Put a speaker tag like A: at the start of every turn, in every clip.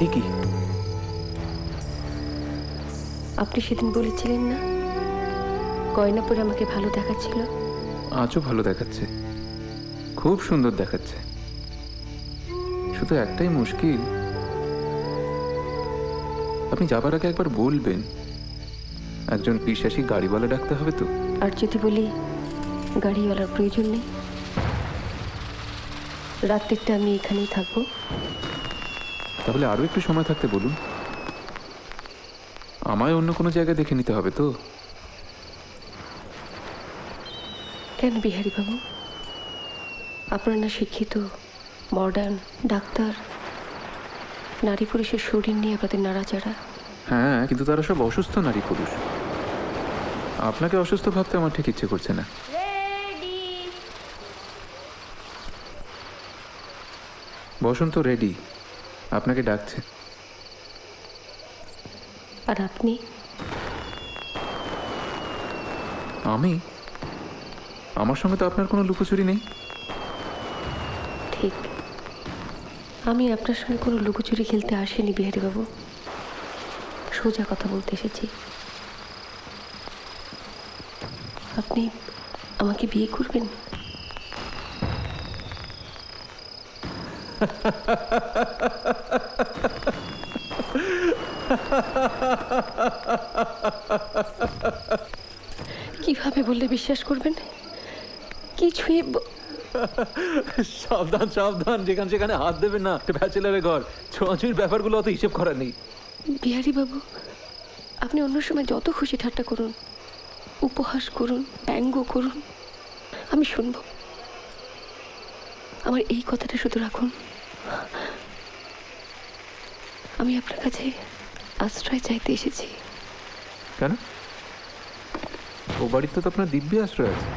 A: এ কি?
B: আপনি সেদিন বলেছিলেন না গয়না পরে আমাকে ভালো দেখাচ্ছিল?
A: আজও ভালো দেখাচ্ছে। খুব সুন্দর দেখাচ্ছে। শুধু একটাই মুশকিল আপনি যাবার আগে একবার বলবেন একজন বিশ্বাসী গাড়িওয়ালা ডাকতে হবে তো।
B: আর যদি বলি গাড়িওয়ালার প্রয়োজন নেই? রাত্রিটা আমি এখানেই থাকব।
A: তাহলে আরও একটু সময় থাকতে বলুন। আমায় অন্য কোনো জায়গায় দেখে নিতে হবে তো?
B: কেন বিহারি বাবু আপনারা না শিক্ষিত মডার্ন ডাক্তার নারী পুরুষের শরীর নিয়ে আপনাদের নাড়াচাড়া?
A: হ্যাঁ কিন্তু তারা সব অসুস্থ নারী পুরুষ। আপনাকে অসুস্থ ভাবতে আমার ঠিক ইচ্ছে করছে না। বসন্ত রেডি। আপনাকে ডাকছে।
B: আর আপনি?
A: আমি? আমার সঙ্গে তো আপনার কোনো লুকোচুরি নেই।
B: ঠিক। আমি আপনার সঙ্গে কোনো লুকোচুরি খেলতে আসিনি বিহারি বাবু সোজা কথা বলতে এসেছি। আপনি আমাকে বিয়ে করবেন? কীভাবে বললে বিশ্বাস করবেন? কিছুই ব-
A: সাবধান সাবধান যেখানে সেখানে হাত দেবেন না। ব্যাচেলারের ঘর। ছোঁয়াছুঁয়ির ব্যাপারগুলো অত হিসেব করার নেই।
B: বিহারি বাবু আপনি অন্য সময় যত খুশি ঠাট্টা করুন উপহাস করুন ব্যঙ্গ করুন। আমি শুনব। আমার এই কথাটা শুধু রাখুন। আমি আপনার কাছে আশ্রয় চাইতে এসেছি।
A: কেন? ও বাড়িতে তো আপনার দিব্যি আশ্রয় আছে।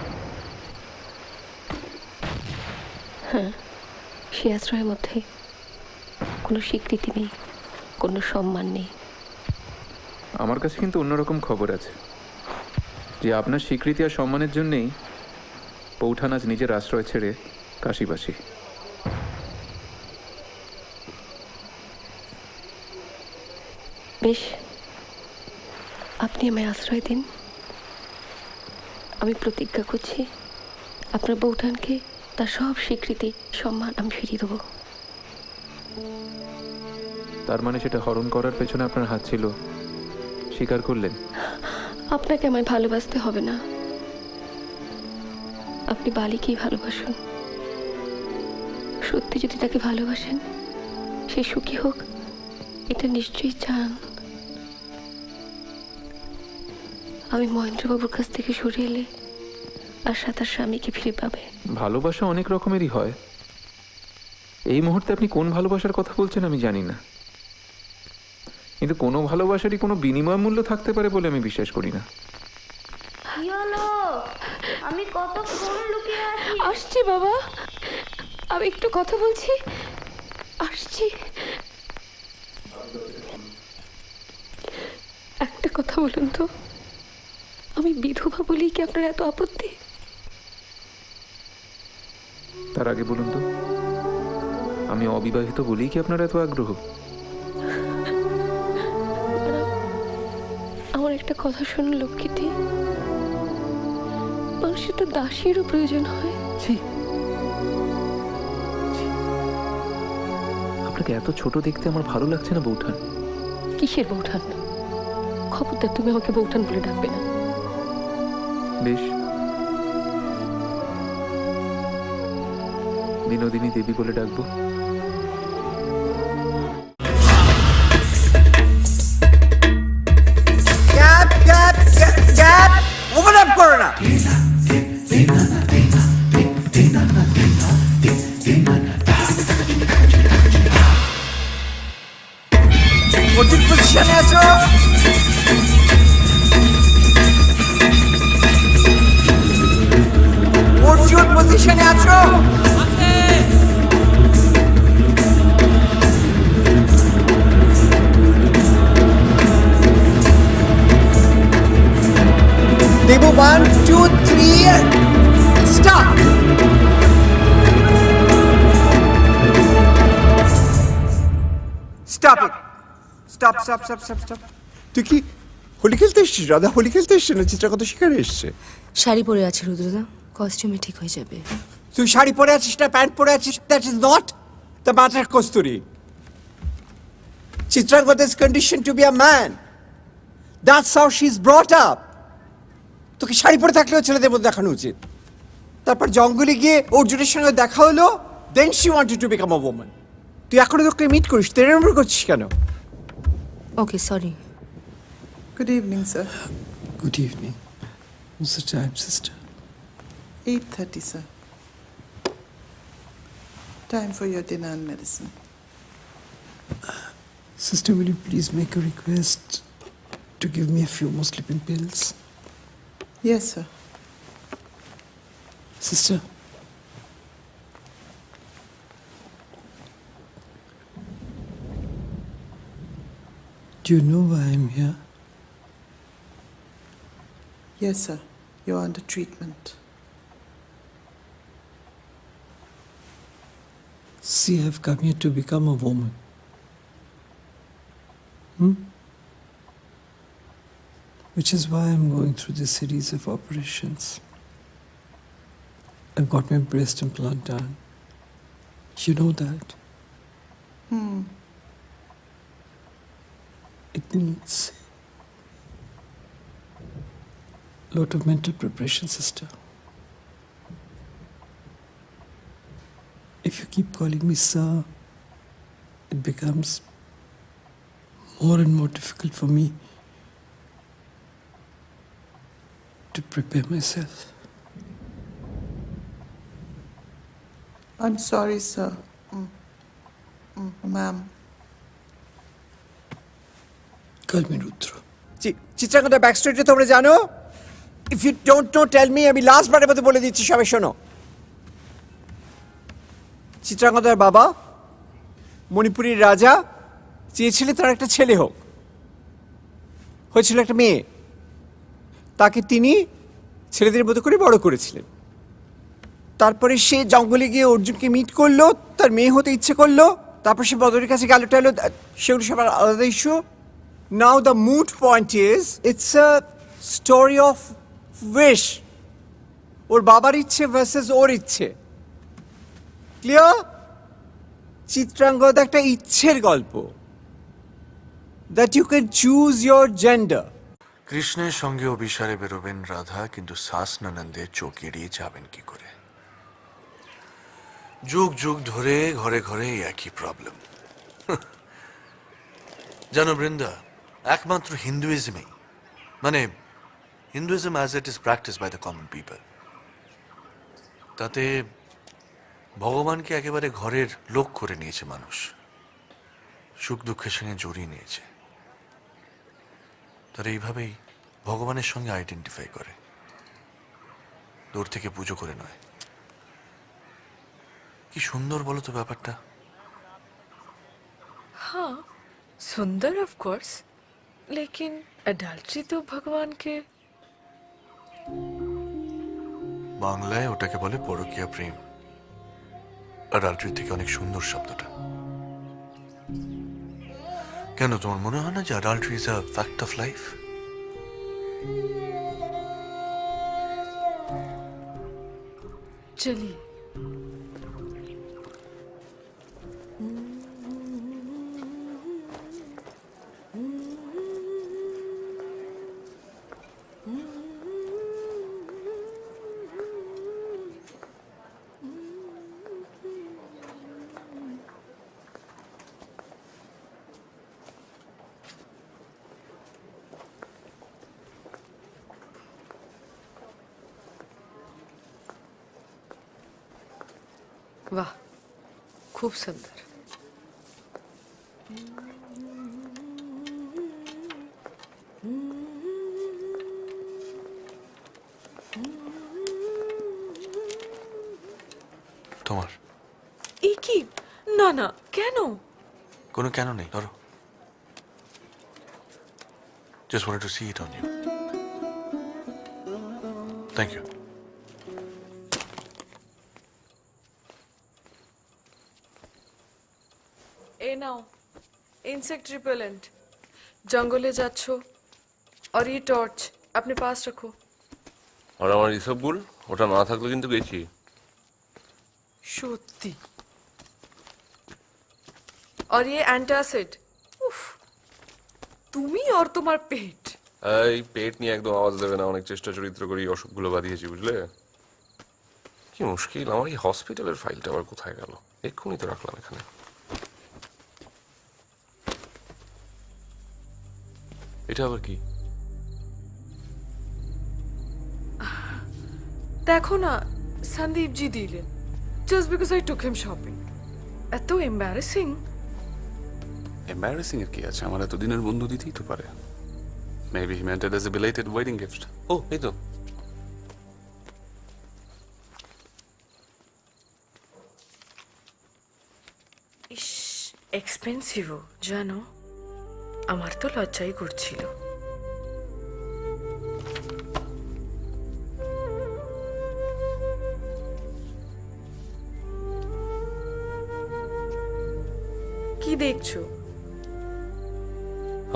B: হ্যাঁ সে আশ্রয়ের মধ্যে কোনো স্বীকৃতি নেই কোনো সম্মান নেই।
A: আমার কাছে কিন্তু অন্যরকম খবর আছে যে আপনার স্বীকৃতি আর সম্মানের জন্যেই পৌঠান আজ নিজের আশ্রয় ছেড়ে কাশিবাসী।
B: বেশ। আপনি আমায় আশ্রয় দিন। আমি প্রতিজ্ঞা করছি আপনার বৌঠানকে তার সব স্বীকৃতি সম্মান আমি ফিরিয়ে দেবো।
A: তার মানে সেটা হরণ করার পেছনে আপনার হাত ছিল। স্বীকার করলেন।
B: আপনাকে আমায় ভালোবাসতে হবে না। আপনি বালিকেই ভালোবাসুন। সত্যি যদি তাকে ভালোবাসেন সে সুখী হোক এটা নিশ্চয়ই চান। আমি মহেন্দ্রবাবুর কাছ থেকে সরে এলে আশা তার স্বামীকে ফিরে পাবে।
A: ভালোবাসা অনেক রকমেরই হয়। এই মুহূর্তে আপনি কোন ভালোবাসার কথা বলছেন আমি জানি না। কিন্তু কোনো ভালোবাসারই কোনো বিনিময় মূল্য থাকতে পারে বলে আমি বিশ্বাস করি না।
C: আমি কতক্ষণ লুকিয়ে আছি?
B: আসছি বাবা। আমি একটু কথা বলছি। আসছি। একটা কথা বলুন তো। আমি বিধবা বলি কি আপনার এত আপত্তি?
A: তার আগে বলুন তো আমি অবিবাহিত বলেই কি আপনার এত আগ্রহ?
B: আমার একটা কথা শুনুন লক্ষ্মীটি। মানুষের তো দাসীরও প্রয়োজন হয়।
A: আপনাকে এত ছোট দেখতে আমার ভালো লাগছে না বৌঠান।
B: কিসের বৌঠান? খবরদার তুমি আমাকে বৌঠান বলে ডাকবে না।
A: বেশ বিনোদিনী দেবী বলে ডাকবো।
D: কঠিন পজিশনে অর্জুন পজিশনে আছো? দেবো ওয়ান টু থ্রি তুই কি হোলি খেলতে এসছিস, রাধা? হোলি খেলতে এসছে না? চিত্রাকত শিকারে এসছে?
E: শাড়ি পরে আছে রুদ্রদা। কস্টিউমে ঠিক হয়ে যাবে।
D: তুই শাড়ি পরে আছিস না প্যান্ট পরে আছিস that is not the matter Kasturi. Chitrangada is condition to be a man that's how she is brought up তোকে শাড়ি পরে থাকলেও ছেলেদের মধ্যে দেখানো উচিত। তারপর জঙ্গলে গিয়ে অর্জুনের সঙ্গে দেখা হলো then she wanted to become a woman তুই এখনও তোকে মিট করিস তেরে নম্বর করছিস কেন?
E: Okay sorry
F: good evening sir
G: good evening the time, sister?
F: 8.30, sir. Time for your dinner and medicine.
G: Sister, will you please make a request to give me a few more sleeping pills?
F: Yes, sir.
G: Sister? Do you know why I'm here?
F: Yes, sir. You're under treatment.
G: See, I've come here to become a woman. Hmm? Which is why I'm going through this series of operations. I've got my breast implant done. You know that.
F: Hmm.
G: It needs a lot of mental preparation, sister. If you keep calling me sir, it becomes more and more difficult for me to prepare myself.
F: I'm sorry, sir. Mm. Mm, ma'am.
G: Call me Rudra.
D: চি- চিত্রাঙ্গদের back স্টোরিটা তোমরা জানো if you don't know tell me আমি last বারের মতো বলে দিচ্ছি সবাই শোনো চিত্রাঙ্গদার বাবা, মণিপুরীর রাজা চেয়েছিলেন তার একটা ছেলে হোক। হয়েছিল একটা মেয়ে। তাকে তিনি ছেলেদের মতো করে বড় করেছিলেন। তারপরে সে জঙ্গলে গিয়ে অর্জুনকে মিট করল, তার মেয়ে হতে ইচ্ছে করল, তারপর সে বদরের কাছে গেল টেলো সেগুলো সবার আলাদা issue now the moot point is it's a story of wish ওর বাবার ইচ্ছে ভার্সেস ওর ইচ্ছে। ক্লিয়ার চিত্রাঙ্গদ একটা ইচ্ছের গল্প that you can choose your gender
H: কৃষ্ণের সঙ্গে অভিসারে বেরোবেন রাধা, কিন্তু শ্বাস নানন্দে চোখ এড়িয়ে যাবেন কি করে? যুগ যুগ ধরে ঘরে ঘরে একই প্রবলেম জানো বৃন্দা, একমাত্র হিন্দুইজমেই মানে Hinduism as it is practice by the common people তাতে ভগবানকে একেবারে ঘরের লোক করে নিয়েছে মানুষ। সুখ দুঃখের সঙ্গে জড়িয়ে নিয়েছে। তারা এইভাবেই ভগবানের সঙ্গে আইডেন্টিফাই করে। দূর থেকে পুজো করে নয়। কি সুন্দর বলো তো ব্যাপারটা।
I: হ্যাঁ সুন্দর অফকোর্স লেকিন অ্যাডাল্ট্রি তো ভগবানকে
H: বাংলায় ওটাকে বলে পরকীয়া প্রেম। অ্যাডাল্ট্রির থেকে অনেক সুন্দর শব্দটা। কেন তোমার মনে হয় না যে adultery is a fact of life
I: চলিয়ে वाह खूब सुंदर
H: তোমার
I: এই কি না না কেন
H: কোনো কেন নেই ধরো just wanted to see it on you
I: thank you insect repellent জঙ্গলে যাচ্ছ আর এই টর্চ আপনি পাস রাখো।
J: আর আমার ইসবগুল ওটা না থাকলে কিন্তু গেছি।
I: সত্যি। আর এই অ্যান্টাসিড। উফ তুমি আর তোমার পেট।
J: এই পেট নিয়ে একদম আওয়াজ দেবে না অনেক চেষ্টা চরিত্র করি অসুখগুলো বাঁধিয়েছি বুঝলে? কি মুশকিল আমার এই হসপিটালের ফাইলটা আবার কোথায় গেল? এক্ষুনি তো রাখলাম এখানে। এটা আবার কি?
I: দেখো না সন্দীপ জি দিলেন। Just because I took him shopping এত এম্বারেসিং
K: এম্বারাসিং এর কি আছে? আমার এতদিনের বন্ধু দিতেই তো পারে। Maybe he meant it as a belated wedding gift
J: ও এই তো।
I: এক্সপেন্সিভও জানো? আমার তো লজ্জাই করছিল। কি দেখছ?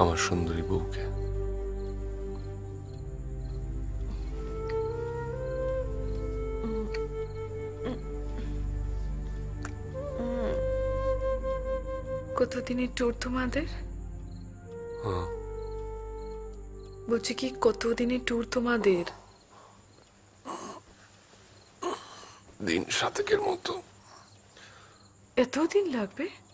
K: আমার সুন্দরী বউকে।
I: কতদিনের ট্যুর তোমাদের? বলছি কি কতদিনের ট্যুর তোমাদের?
K: দিন সাতেকের মতো।
I: এতদিন লাগবে?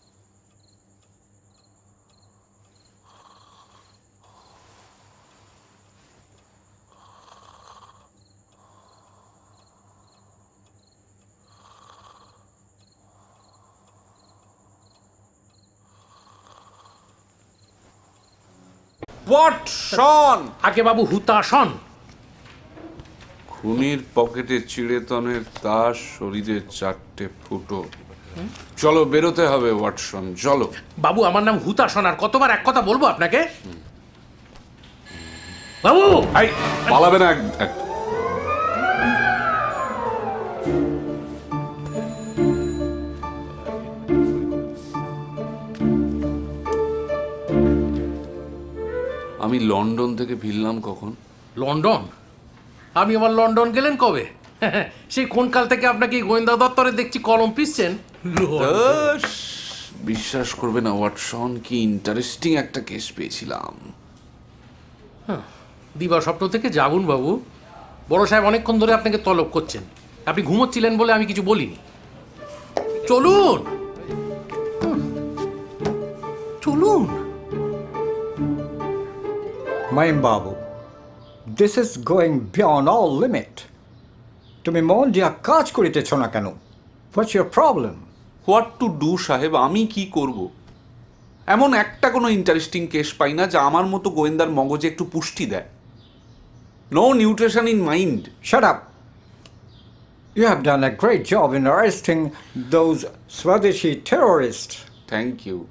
L: হোয়াট
M: আগে বাবু হুতাসন
K: খুনির পকেটে চিড়েতনের তাস শরীরের চারটে ফুটো। চলো বেরোতে হবে ওয়াটসন চলো।
M: বাবু আমার নাম হুতাসন আর কতবার এক কথা বলব আপনাকে? বাবু!
K: এই পালাবে না এক- এক- লন্ডন থেকে ফিরলাম কখন?
M: লন্ডন? আপনি আবার লন্ডন গেলেন কবে? সেই কোন কাল থেকে আপনাকে গোয়েন্দা দপ্তরে দেখছি কলম পিসছেন?
K: বিশ্বাস করবে না ওয়াটসন কি ইন্টারেস্টিং একটা কেস পেয়েছিলাম।
M: দিবা স্বপ্ন থেকে যাগুন বাবু। বড় সাহেব অনেকক্ষণ ধরে আপনাকে তলব করছেন। আপনি ঘুমোচ্ছিলেন বলে আমি কিছু বলিনি। চলুন!
L: বাবু this is going beyond all limit তুমি মন দিয়া কাজ করিতেছ না কেন? What's your problem
K: what to do সাহেব? আমি কি করব? এমন একটা কোনো ইন্টারেস্টিং কেস পাই না যা আমার মতো গোয়েন্দার মগজে একটু পুষ্টি দেয়। No nutrition in mind
L: Shut up. You have done a great job in arresting those Swadeshi terrorists.
K: Thank you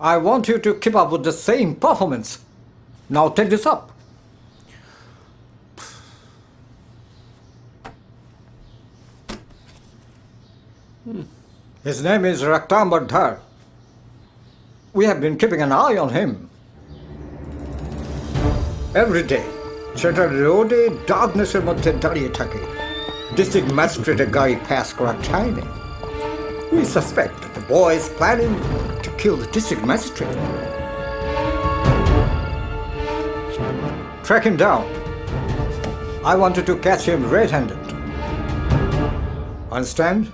L: I want you to keep up with the same performance. Now take this up. His name is Raktambar Dhar. We have been keeping an eye on him. Every day, সেটা রোডে ডার্কনেসের মধ্যে দাঁড়িয়ে থাকে district ম্যাজিস্ট্রেটের গাড়ি pass করার টাইমে We suspect that the boy is planning to kill the district Track him down. I wanted to catch him red-handed. Understand?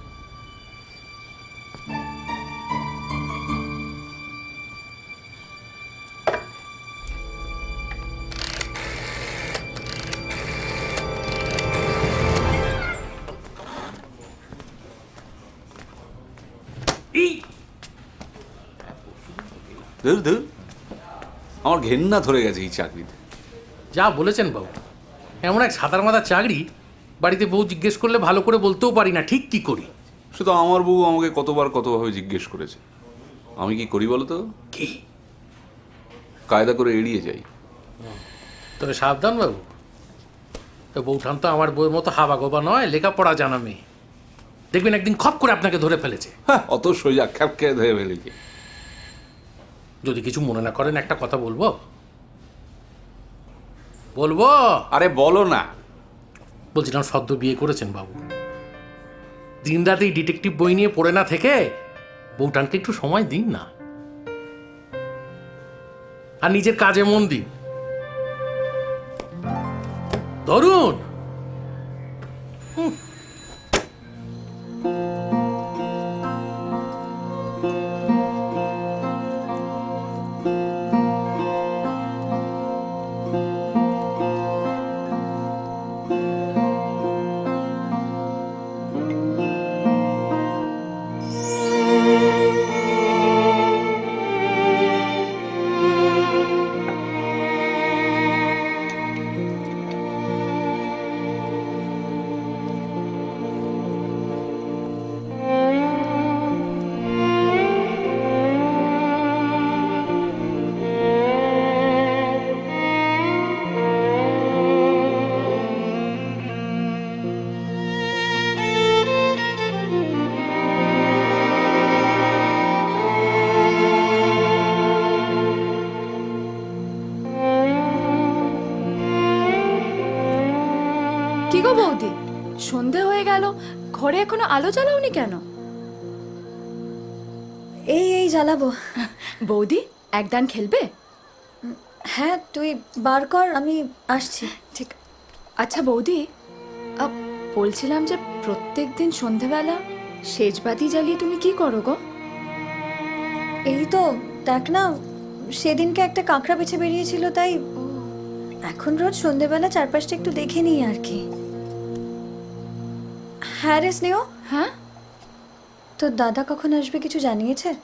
K: ধুর ধুর আমার ঘেন্না ধরে গেছে এই চাকরিতে
M: যা বলেছেন বাবু। এমন এক সাঁতার মাথার চাকরি বাড়িতে বউ জিজ্ঞেস করলে ভালো করে বলতেও পারি না ঠিক কি করি?
K: শুধু আমার বউ আমাকে কতবার কতভাবে জিজ্ঞেস করেছে। আমি কি করি বলো তো?
M: কি?
K: কায়দা করে এড়িয়ে যাই।
M: তবে সাবধান বাবু। তো বউঠান তো আমার বউয়ের মতো হাবা গোবা নয় লেখাপড়া জানা মেয়ে। দেখবেন একদিন খপ করে আপনাকে ধরে ফেলেছে।
K: হ্যাঁ অত সোজা খ্যাপ খেয়ে ধরে ফেলেছে।
M: যদি কিছু মনে না করেন একটা কথা বলব? বলব?
K: আরে বলো না।
M: বলছিলাম সদ্য বিয়ে করেছেন বাবু। দিন রাতে এই ডিটেকটিভ বই নিয়ে পড়ে না থেকে বউটানকে একটু সময় দিন না। আর নিজের কাজে মন দিন। ধরুন।
E: কি গো বৌদি? সন্ধে হয়ে গেল ঘরে এখনও আলো জ্বালাওনি কেন?
N: এই এই জ্বালাবো।
E: বৌদি একদান খেলবে?
N: হ্যাঁ তুই বার কর আমি আসছি।
E: ঠিক। আচ্ছা বৌদি বলছিলাম যে প্রত্যেক দিন সন্ধেবেলা সেজবাতি জ্বালিয়ে তুমি কি করো গো?
N: এই তো দেখ না সেদিনকে একটা কাঁকড়া বেছে বেরিয়েছিল তাই এখন রোজ সন্ধেবেলা চারপাশটা একটু দেখে নিই আর কি। হ্যাঁ রে স্নেহ।
E: হ্যাঁ?
N: তোর দাদা কখন আসবে কিছু জানিয়েছে?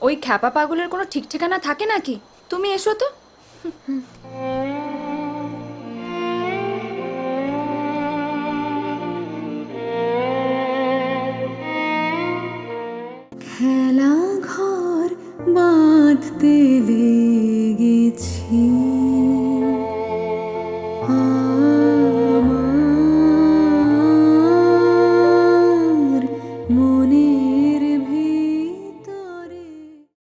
E: ওই খ্যাপা পাগলের কোনো ঠিক ঠিকানা থাকে নাকি? তুমি এসো তো।
N: খেলা ঘর বাঁধতে